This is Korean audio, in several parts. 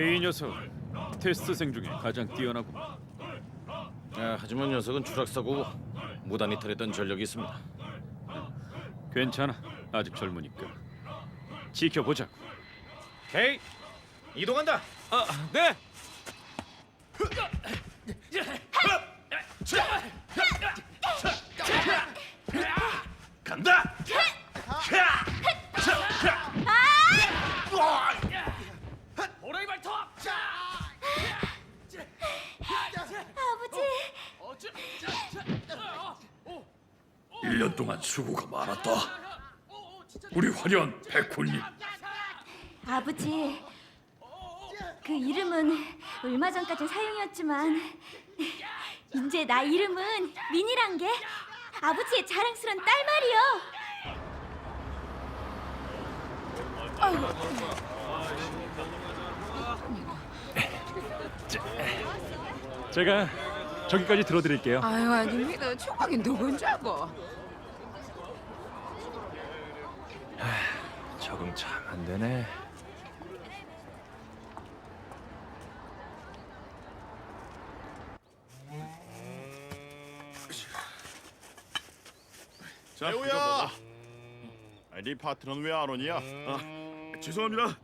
K 녀석 테스트생 중에 가장 뛰어나고 아, 하지만 녀석은 추락사고 무단 이탈했던 전력이 있습니다. 괜찮아 아직 젊으니까 지켜보자고 헤이, 이동한다. 아 네! 1년 동안 수고가 많았다. 우리 화려한 백호님. 아버지. 그 이름은 얼마 전까진 사용이었지만 이제 나 이름은 민이란 게 아버지의 자랑스런 딸 말이요. 제가 저기까지 들어드릴게요 아유 아닙니다. 총각이 누군지 알고. 적응 참 안 되네. 자, 배우야. 아, 네 파트너는 왜 안 오냐? 아, 죄송합니다.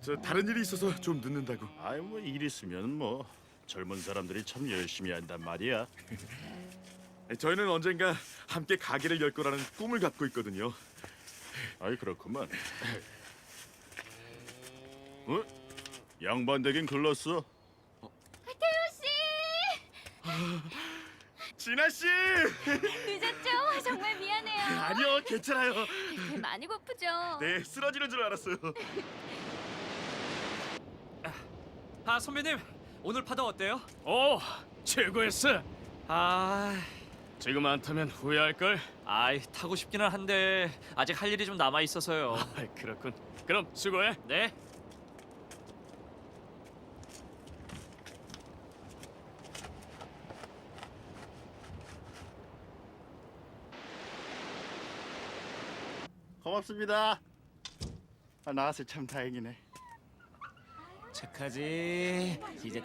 저 다른 일이 있어서 좀 늦는다고. 아이 뭐 일 있으면 뭐 젊은 사람들이 참 열심히 한단 말이야. 저희는 언젠가 함께 가게를 열 거라는 꿈을 갖고 있거든요. 아이 그렇구만. 어? 양반 되긴 글렀어. 진아 씨. 늦었죠? 정말 미안해요. 아니요, 괜찮아요. 배 많이 고프죠? 네, 쓰러지는 줄 알았어요. 아 선배님 오늘 파도 어때요? 오 최고였어 아, 지금 안 타면 후회할 걸 아이 타고 싶기는 한데 아직 할 일이 좀 남아 있어서요. 그렇군 그럼 수고해 네. 고맙습니다. 아, 나와서 참 다행이네. 착하지. 이제